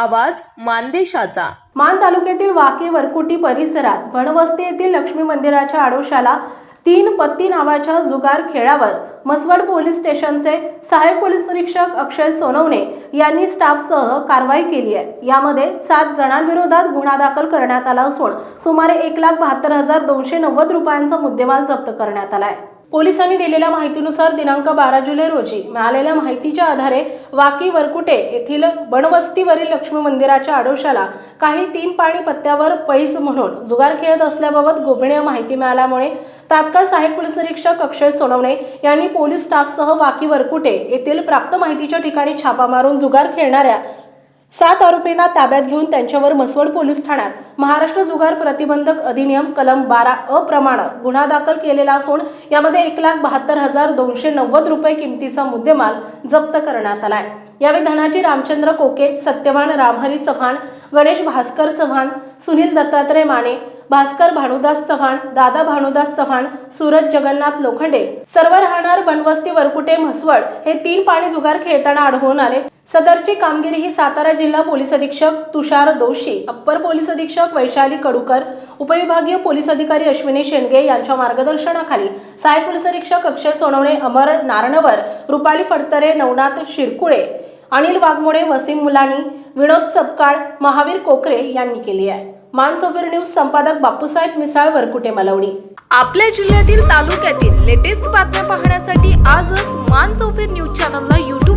आवाज मानदेशाचा. मान तालुक्यातील वाके वरकुटी परिसरात वनवस्ती येथील लक्ष्मी मंदिराच्या आडोशाला तीन पत्ती नावाच्या जुगार खेळावर मसवड पोलीस स्टेशनचे सहाय्यक पोलीस निरीक्षक अक्षय सोनवणे यांनी स्टाफसह कारवाई केली आहे. यामध्ये सात जणांविरोधात गुन्हा दाखल करण्यात आला असून सुमारे एक लाख बहात्तर हजार दोनशे नव्वद रुपयांचा मुद्देमाल जप्त करण्यात आला आहे. पोलिसांनी दिलेल्या माहितीनुसार दिनांक बारा जुलै रोजी मिळालेल्या माहितीच्या आधारे वाकी वरकुटे येथील बनवस्तीवरील लक्ष्मी मंदिराच्या आडोशाला काही तीन पाणी पत्त्यावर पैस म्हणून जुगार खेळत असल्याबाबत गोपनीय माहिती मिळाल्यामुळे तात्काळ सहाय्यक पोलीस निरीक्षक अक्षय सोनवणे यांनी पोलीस स्टाफसह वाकी वरकुटे येथील प्राप्त माहितीच्या ठिकाणी छापा मारून जुगार खेळणाऱ्या सात आरोपींना ताब्यात घेऊन त्यांच्यावर मसवड पोलीस ठाण्यात महाराष्ट्र जुगार प्रतिबंधक अधिनियम कलम बारा अप्रमाणे गुन्हा दाखल केलेला असून यामध्ये एक लाख बहात्तर हजार दोनशे नव्वद रुपये किमतीचा मुद्देमाल जप्त करण्यात आलाय. यावेळी धनाजी रामचंद्र कोके सत्यवान रामहरी चव्हाण गणेश भास्कर चव्हाण सुनील दत्तात्रय माने भास्कर भानुदास चव्हाण दादा भानुदास चव्हाण सूरज जगन्नाथ लोखंडे सर्व राहणार बनवस्ती वरकुटे म्हसवड हे तीन पाणी जुगार खेळताना आढळून आले. सदरची कामगिरी ही सातारा जिल्हा पोलीस अधीक्षक तुषार दोशी अप्पर पोलीस अधीक्षक वैशाली कडूकर उपविभागीय पोलीस अधिकारी अश्विनी शेंडगे यांच्या मार्गदर्शनाखाली सहाय्यक पोलीस अधीक्षक अक्षय सोनवणे अमर नारणवर रुपाली फडतरे नवनाथ शिरकुळे अनिल वाघमोडे वसीम मुलानी विनोद सपकाळ महावीर कोकरे यांनी केली आहे. मानसोफर न्यूज संपादक बापूसाहेब मिसाळ वरकुटे मलवणी. आपल्या जिल्ह्यातील तालुक्यातील लेटेस्ट बातम्या पाहण्यासाठी आजच मान चौफेर न्यूज चॅनलला